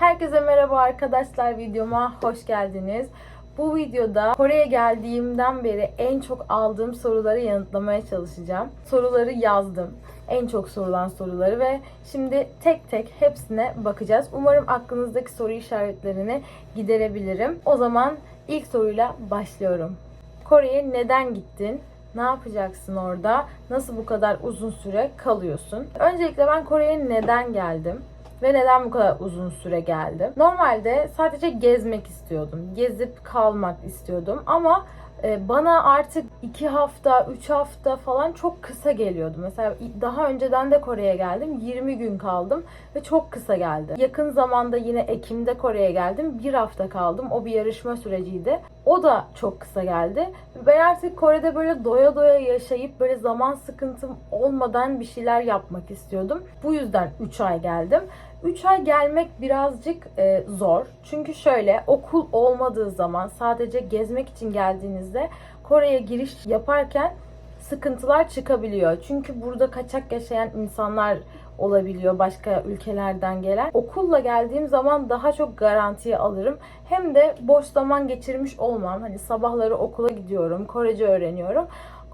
Herkese merhaba arkadaşlar videoma hoş geldiniz. Bu videoda Kore'ye geldiğimden beri en çok aldığım soruları yanıtlamaya çalışacağım. Soruları yazdım. En çok sorulan soruları ve şimdi tek tek hepsine bakacağız. Umarım aklınızdaki soru işaretlerini giderebilirim. O zaman ilk soruyla başlıyorum. Kore'ye neden gittin? Ne yapacaksın orada? Nasıl bu kadar uzun süre kalıyorsun? Öncelikle ben Kore'ye neden geldim? Ve neden bu kadar uzun süre geldim? Normalde sadece gezmek istiyordum. Gezip kalmak istiyordum. Ama e, bana artık 2 hafta, 3 hafta falan çok kısa geliyordu. Mesela daha önceden de Kore'ye geldim. 20 gün kaldım ve çok kısa geldi. Yakın zamanda yine Ekim'de Kore'ye geldim. Bir hafta kaldım. O bir yarışma süreciydi. O da çok kısa geldi. Ben artık Kore'de böyle doya doya yaşayıp böyle zaman sıkıntım olmadan bir şeyler yapmak istiyordum. Bu yüzden 3 ay geldim. 3 ay gelmek birazcık e, zor. Çünkü şöyle okul olmadığı zaman sadece gezmek için geldiğinizde Kore'ye giriş yaparken sıkıntılar çıkabiliyor. Çünkü burada kaçak yaşayan insanlar olabiliyor başka ülkelerden gelen. Okulla geldiğim zaman daha çok garantiye alırım. Hem de boş zaman geçirmiş olmam. Hani sabahları okula gidiyorum, Korece öğreniyorum.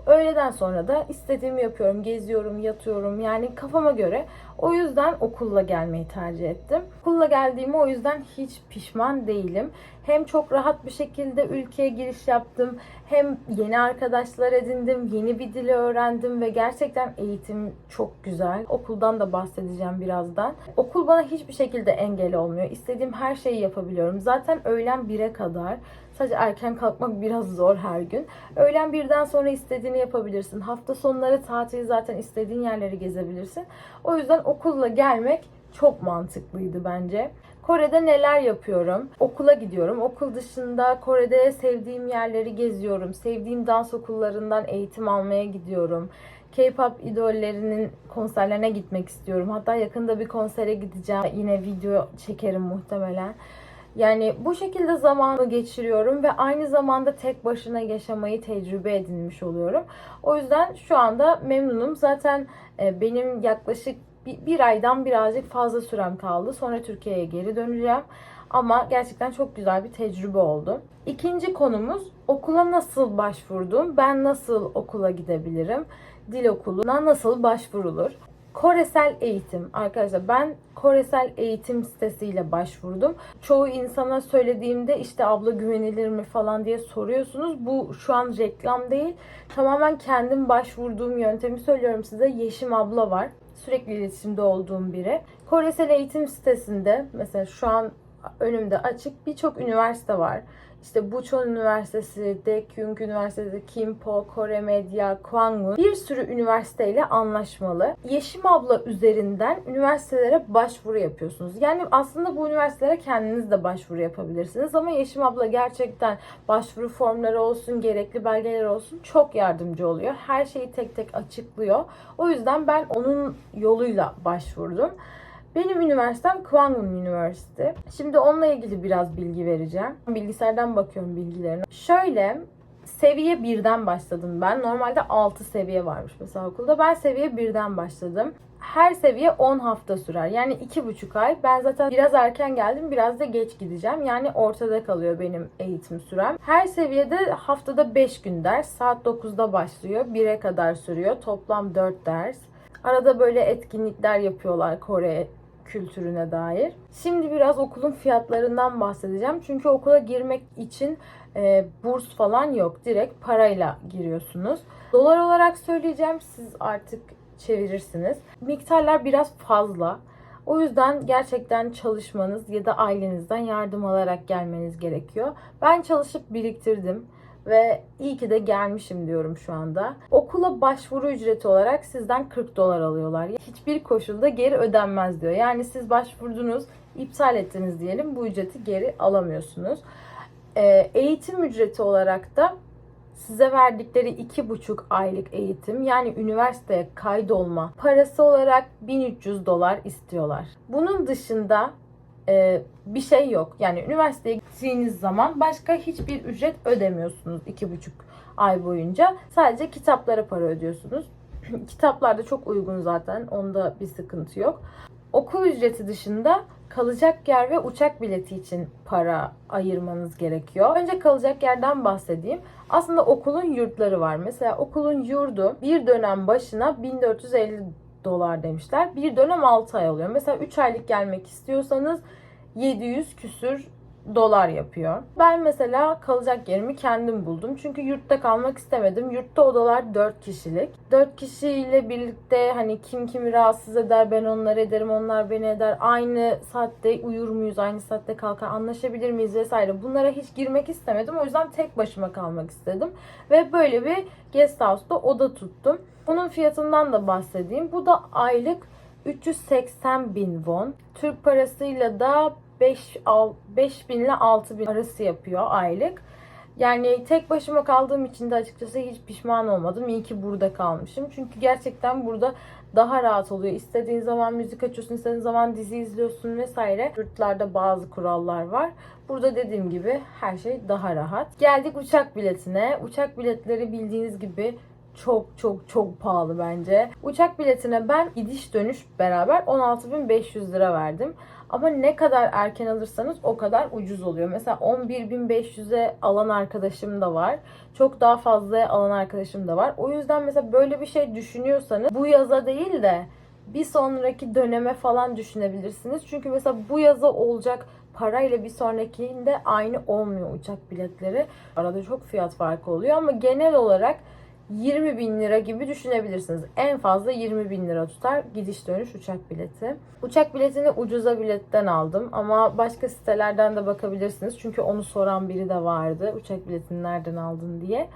Öğleden sonra da istediğimi yapıyorum, geziyorum, yatıyorum. Yani kafama göre. O yüzden okulla gelmeyi tercih ettim. Okulla geldiğime o yüzden hiç pişman değilim. Hem çok rahat bir şekilde ülkeye giriş yaptım. Hem yeni arkadaşlar edindim, yeni bir dili öğrendim ve gerçekten eğitim çok güzel. Okuldan da bahsedeceğim birazdan. Okul bana hiçbir şekilde engel olmuyor. İstediğim her şeyi yapabiliyorum. Zaten öğlen 1'e kadar Sadece erken kalkmak biraz zor her gün. Öğlen birden sonra istediğini yapabilirsin. Hafta sonları tatili zaten istediğin yerleri gezebilirsin. O yüzden okulla gelmek çok mantıklıydı bence. Kore'de neler yapıyorum? Okula gidiyorum. Okul dışında Kore'de sevdiğim yerleri geziyorum. Sevdiğim dans okullarından eğitim almaya gidiyorum. K-pop idollerinin konserlerine gitmek istiyorum. Hatta yakında bir konsere gideceğim. Yine video çekerim muhtemelen. Yani bu şekilde zamanı geçiriyorum ve aynı zamanda tek başına yaşamayı tecrübe edinmiş oluyorum. O yüzden şu anda memnunum. Zaten e, benim yaklaşık bir, aydan birazcık fazla sürem kaldı. Sonra Türkiye'ye geri döneceğim. Ama gerçekten çok güzel bir tecrübe oldu. İkinci konumuz okula nasıl başvurdum? Ben nasıl okula gidebilirim? Dil okuluna nasıl başvurulur? Koresel eğitim arkadaşlar ben Koresel eğitim sitesiyle başvurdum. Çoğu insana söylediğimde işte abla güvenilir mi falan diye soruyorsunuz. Bu şu an reklam değil. Tamamen kendim başvurduğum yöntemi söylüyorum size. Yeşim abla var. Sürekli iletişimde olduğum biri. Koresel eğitim sitesinde mesela şu an önümde açık birçok üniversite var. İşte Bucheon Üniversitesi, Daekyung Üniversitesi, Kimpo, Kore Medya, Kwangwon bir sürü üniversiteyle anlaşmalı. Yeşim abla üzerinden üniversitelere başvuru yapıyorsunuz. Yani aslında bu üniversitelere kendiniz de başvuru yapabilirsiniz ama Yeşim abla gerçekten başvuru formları olsun, gerekli belgeler olsun çok yardımcı oluyor. Her şeyi tek tek açıklıyor. O yüzden ben onun yoluyla başvurdum. Benim üniversitem Kwangwon Üniversite. Şimdi onunla ilgili biraz bilgi vereceğim. Bilgisayardan bakıyorum bilgilerine. Şöyle seviye 1'den başladım ben. Normalde 6 seviye varmış mesela okulda. Ben seviye 1'den başladım. Her seviye 10 hafta sürer. Yani 2,5 ay. Ben zaten biraz erken geldim, biraz da geç gideceğim. Yani ortada kalıyor benim eğitim sürem. Her seviyede haftada 5 gün ders. Saat 9'da başlıyor. 1'e kadar sürüyor. Toplam 4 ders. Arada böyle etkinlikler yapıyorlar Kore kültürüne dair. Şimdi biraz okulun fiyatlarından bahsedeceğim. Çünkü okula girmek için e, burs falan yok. Direkt parayla giriyorsunuz. Dolar olarak söyleyeceğim. Siz artık çevirirsiniz. Miktarlar biraz fazla. O yüzden gerçekten çalışmanız ya da ailenizden yardım alarak gelmeniz gerekiyor. Ben çalışıp biriktirdim ve iyi ki de gelmişim diyorum şu anda. Okula başvuru ücreti olarak sizden 40 dolar alıyorlar. Hiçbir koşulda geri ödenmez diyor. Yani siz başvurdunuz, iptal ettiniz diyelim bu ücreti geri alamıyorsunuz. Ee, eğitim ücreti olarak da size verdikleri iki buçuk aylık eğitim yani üniversiteye kaydolma parası olarak 1300 dolar istiyorlar. Bunun dışında e, bir şey yok. Yani üniversiteye gittiğiniz zaman başka hiçbir ücret ödemiyorsunuz iki buçuk ay boyunca. Sadece kitaplara para ödüyorsunuz. Kitaplar da çok uygun zaten. Onda bir sıkıntı yok. Okul ücreti dışında kalacak yer ve uçak bileti için para ayırmanız gerekiyor. Önce kalacak yerden bahsedeyim. Aslında okulun yurtları var. Mesela okulun yurdu bir dönem başına 1450 dolar demişler. Bir dönem 6 ay oluyor. Mesela 3 aylık gelmek istiyorsanız 700 küsür dolar yapıyor. Ben mesela kalacak yerimi kendim buldum. Çünkü yurtta kalmak istemedim. Yurtta odalar 4 kişilik. 4 kişiyle birlikte hani kim kimi rahatsız eder, ben onları ederim, onlar beni eder. Aynı saatte uyur muyuz, aynı saatte kalkar, anlaşabilir miyiz vesaire. Bunlara hiç girmek istemedim. O yüzden tek başıma kalmak istedim. Ve böyle bir guest house'da oda tuttum. Bunun fiyatından da bahsedeyim. Bu da aylık 380 bin won. Türk parasıyla da 5, 5 bin ile 6 bin arası yapıyor aylık. Yani tek başıma kaldığım için de açıkçası hiç pişman olmadım. İyi ki burada kalmışım. Çünkü gerçekten burada daha rahat oluyor. İstediğin zaman müzik açıyorsun, istediğin zaman dizi izliyorsun vesaire. Yurtlarda bazı kurallar var. Burada dediğim gibi her şey daha rahat. Geldik uçak biletine. Uçak biletleri bildiğiniz gibi çok çok çok pahalı bence. Uçak biletine ben gidiş dönüş beraber 16.500 lira verdim. Ama ne kadar erken alırsanız o kadar ucuz oluyor. Mesela 11.500'e alan arkadaşım da var. Çok daha fazla alan arkadaşım da var. O yüzden mesela böyle bir şey düşünüyorsanız bu yaza değil de bir sonraki döneme falan düşünebilirsiniz. Çünkü mesela bu yaza olacak parayla bir sonrakinde aynı olmuyor uçak biletleri. Arada çok fiyat farkı oluyor ama genel olarak 20 bin lira gibi düşünebilirsiniz. En fazla 20 bin lira tutar gidiş dönüş uçak bileti. Uçak biletini ucuza biletten aldım ama başka sitelerden de bakabilirsiniz. Çünkü onu soran biri de vardı. Uçak biletini nereden aldın diye.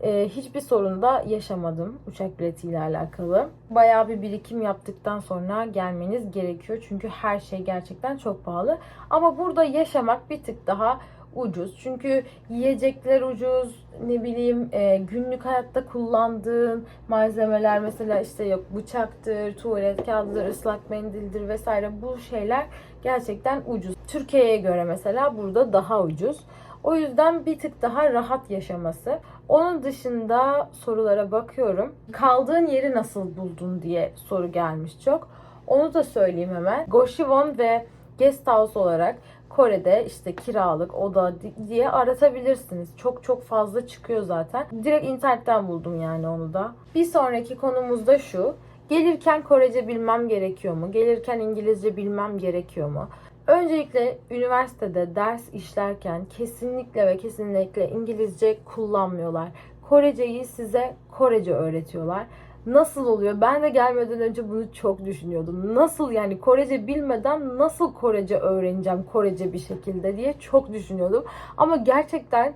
Ee, hiçbir sorun da yaşamadım uçak biletiyle alakalı. Bayağı bir birikim yaptıktan sonra gelmeniz gerekiyor. Çünkü her şey gerçekten çok pahalı. Ama burada yaşamak bir tık daha ucuz. Çünkü yiyecekler ucuz, ne bileyim e, günlük hayatta kullandığın malzemeler mesela işte yok bıçaktır, tuvalet kağıdıdır, ıslak mendildir vesaire bu şeyler gerçekten ucuz. Türkiye'ye göre mesela burada daha ucuz. O yüzden bir tık daha rahat yaşaması. Onun dışında sorulara bakıyorum. Kaldığın yeri nasıl buldun diye soru gelmiş çok. Onu da söyleyeyim hemen. Goshivon ve Guest House olarak Kore'de işte kiralık oda diye aratabilirsiniz. Çok çok fazla çıkıyor zaten. Direkt internetten buldum yani onu da. Bir sonraki konumuz da şu. Gelirken Korece bilmem gerekiyor mu? Gelirken İngilizce bilmem gerekiyor mu? Öncelikle üniversitede ders işlerken kesinlikle ve kesinlikle İngilizce kullanmıyorlar. Koreceyi size Korece öğretiyorlar. Nasıl oluyor? Ben de gelmeden önce bunu çok düşünüyordum. Nasıl yani Korece bilmeden nasıl Korece öğreneceğim Korece bir şekilde diye çok düşünüyordum. Ama gerçekten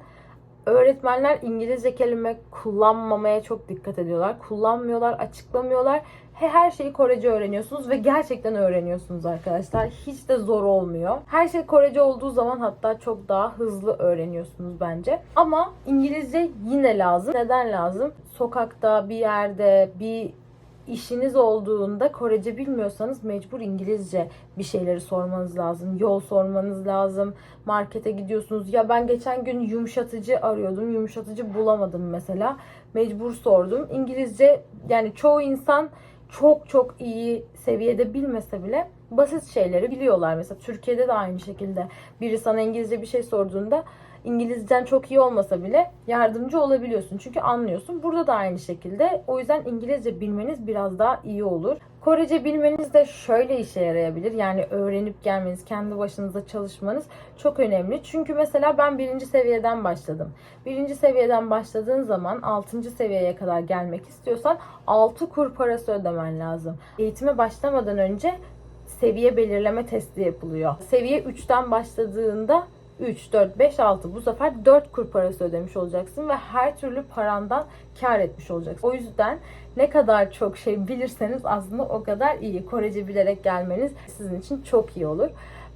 öğretmenler İngilizce kelime kullanmamaya çok dikkat ediyorlar. Kullanmıyorlar, açıklamıyorlar. Her şeyi Korece öğreniyorsunuz ve gerçekten öğreniyorsunuz arkadaşlar. Hiç de zor olmuyor. Her şey Korece olduğu zaman hatta çok daha hızlı öğreniyorsunuz bence. Ama İngilizce yine lazım. Neden lazım? Sokakta, bir yerde, bir işiniz olduğunda Korece bilmiyorsanız mecbur İngilizce bir şeyleri sormanız lazım. Yol sormanız lazım. Markete gidiyorsunuz. Ya ben geçen gün yumuşatıcı arıyordum. Yumuşatıcı bulamadım mesela. Mecbur sordum. İngilizce yani çoğu insan çok çok iyi seviyede bilmese bile basit şeyleri biliyorlar. Mesela Türkiye'de de aynı şekilde biri sana İngilizce bir şey sorduğunda İngilizcen çok iyi olmasa bile yardımcı olabiliyorsun. Çünkü anlıyorsun. Burada da aynı şekilde. O yüzden İngilizce bilmeniz biraz daha iyi olur. Korece bilmeniz de şöyle işe yarayabilir. Yani öğrenip gelmeniz, kendi başınıza çalışmanız çok önemli. Çünkü mesela ben birinci seviyeden başladım. Birinci seviyeden başladığın zaman altıncı seviyeye kadar gelmek istiyorsan 6 kur parası ödemen lazım. Eğitime başlamadan önce seviye belirleme testi yapılıyor. Seviye 3'ten başladığında 3, 4, 5, 6 bu sefer 4 kur parası ödemiş olacaksın ve her türlü parandan kar etmiş olacaksın. O yüzden ne kadar çok şey bilirseniz aslında o kadar iyi. Korece bilerek gelmeniz sizin için çok iyi olur.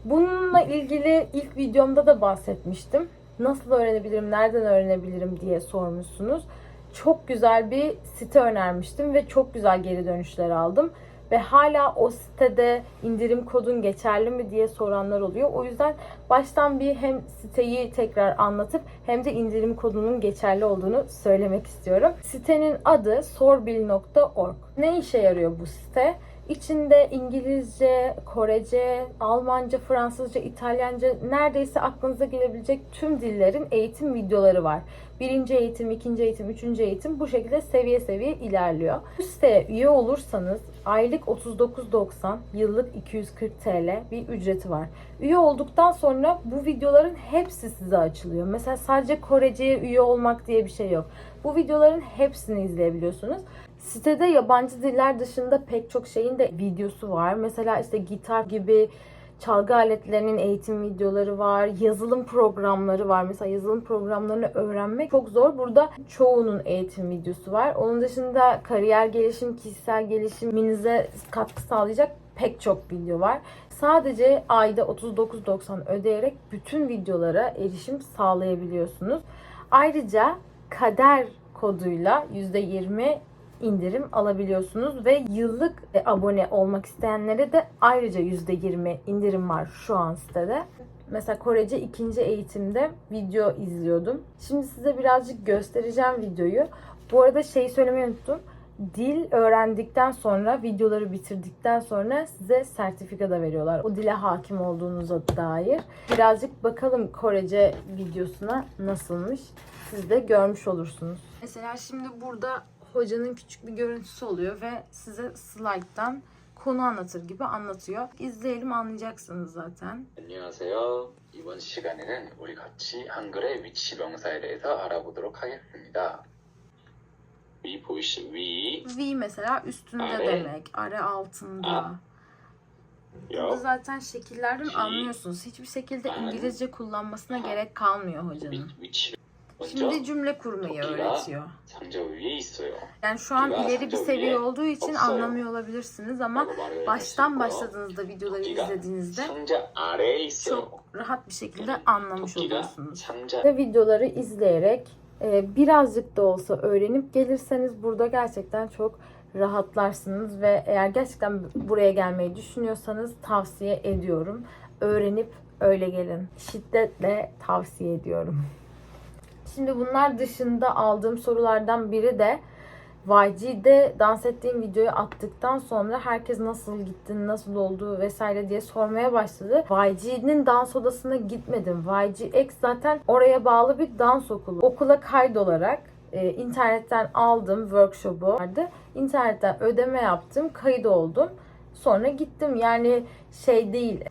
Bununla ilgili ilk videomda da bahsetmiştim. Nasıl öğrenebilirim, nereden öğrenebilirim diye sormuşsunuz. Çok güzel bir site önermiştim ve çok güzel geri dönüşler aldım ve hala o sitede indirim kodun geçerli mi diye soranlar oluyor. O yüzden baştan bir hem siteyi tekrar anlatıp hem de indirim kodunun geçerli olduğunu söylemek istiyorum. Sitenin adı sorbil.org. Ne işe yarıyor bu site? İçinde İngilizce, Korece, Almanca, Fransızca, İtalyanca neredeyse aklınıza gelebilecek tüm dillerin eğitim videoları var. Birinci eğitim, ikinci eğitim, üçüncü eğitim bu şekilde seviye seviye ilerliyor. Bu siteye üye olursanız aylık 39.90, yıllık 240 TL bir ücreti var. Üye olduktan sonra bu videoların hepsi size açılıyor. Mesela sadece Korece'ye üye olmak diye bir şey yok. Bu videoların hepsini izleyebiliyorsunuz. Sitede yabancı diller dışında pek çok şeyin de videosu var. Mesela işte gitar gibi çalgı aletlerinin eğitim videoları var. Yazılım programları var. Mesela yazılım programlarını öğrenmek çok zor. Burada çoğunun eğitim videosu var. Onun dışında kariyer gelişim, kişisel gelişiminize katkı sağlayacak pek çok video var. Sadece ayda 39.90 ödeyerek bütün videolara erişim sağlayabiliyorsunuz. Ayrıca kader koduyla %20 indirim alabiliyorsunuz ve yıllık e, abone olmak isteyenlere de ayrıca %20 indirim var şu an sitede. Mesela Korece ikinci eğitimde video izliyordum. Şimdi size birazcık göstereceğim videoyu. Bu arada şeyi söylemeyi unuttum. Dil öğrendikten sonra, videoları bitirdikten sonra size sertifika da veriyorlar. O dile hakim olduğunuza dair. Birazcık bakalım Korece videosuna nasılmış. Siz de görmüş olursunuz. Mesela şimdi burada hocanın küçük bir görüntüsü oluyor ve size slayttan konu anlatır gibi anlatıyor. İzleyelim anlayacaksınız zaten. 안녕하세요. 이번 시간에는 우리 같이 한글의 위치 명사에 대해서 알아보도록 하겠습니다. 위 보이시 위, V mesela üstünde Are. demek. Are altında. A. Burada 여, zaten şekillerden G. anlıyorsunuz. Hiçbir şekilde An. İngilizce kullanmasına Ha. gerek kalmıyor 위, hocanın. Şimdi cümle kurmayı öğretiyor. Yani şu an ileri bir seviye olduğu için anlamıyor olabilirsiniz ama baştan başladığınızda videoları izlediğinizde çok rahat bir şekilde anlamış oluyorsunuz. Ve videoları izleyerek e, birazcık da olsa öğrenip gelirseniz burada gerçekten çok rahatlarsınız ve eğer gerçekten buraya gelmeyi düşünüyorsanız tavsiye ediyorum. Öğrenip öyle gelin. Şiddetle tavsiye ediyorum. Şimdi bunlar dışında aldığım sorulardan biri de YG'de dans ettiğim videoyu attıktan sonra herkes nasıl gitti, nasıl oldu vesaire diye sormaya başladı. YG'nin dans odasına gitmedim. YGX zaten oraya bağlı bir dans okulu. Okula kaydolarak e, internetten aldım workshop'u vardı. İnternetten ödeme yaptım, kayıt oldum. Sonra gittim. Yani şey değil.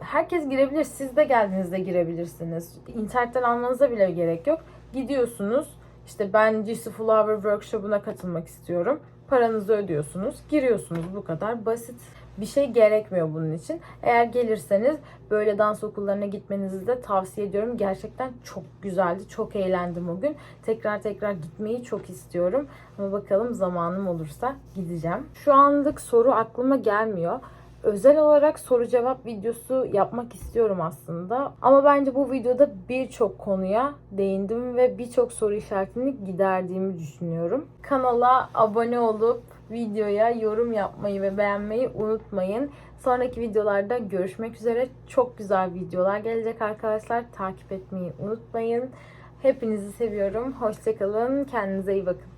Herkes girebilir. Siz de geldiğinizde girebilirsiniz. İnternetten almanıza bile gerek yok. Gidiyorsunuz. İşte ben GC Flower Workshop'una katılmak istiyorum. Paranızı ödüyorsunuz. Giriyorsunuz. Bu kadar basit. Bir şey gerekmiyor bunun için. Eğer gelirseniz böyle dans okullarına gitmenizi de tavsiye ediyorum. Gerçekten çok güzeldi. Çok eğlendim o gün. Tekrar tekrar gitmeyi çok istiyorum. Ama bakalım zamanım olursa gideceğim. Şu anlık soru aklıma gelmiyor. Özel olarak soru cevap videosu yapmak istiyorum aslında. Ama bence bu videoda birçok konuya değindim ve birçok soru işaretini giderdiğimi düşünüyorum. Kanala abone olup videoya yorum yapmayı ve beğenmeyi unutmayın. Sonraki videolarda görüşmek üzere. Çok güzel videolar gelecek arkadaşlar. Takip etmeyi unutmayın. Hepinizi seviyorum. Hoşçakalın. Kendinize iyi bakın.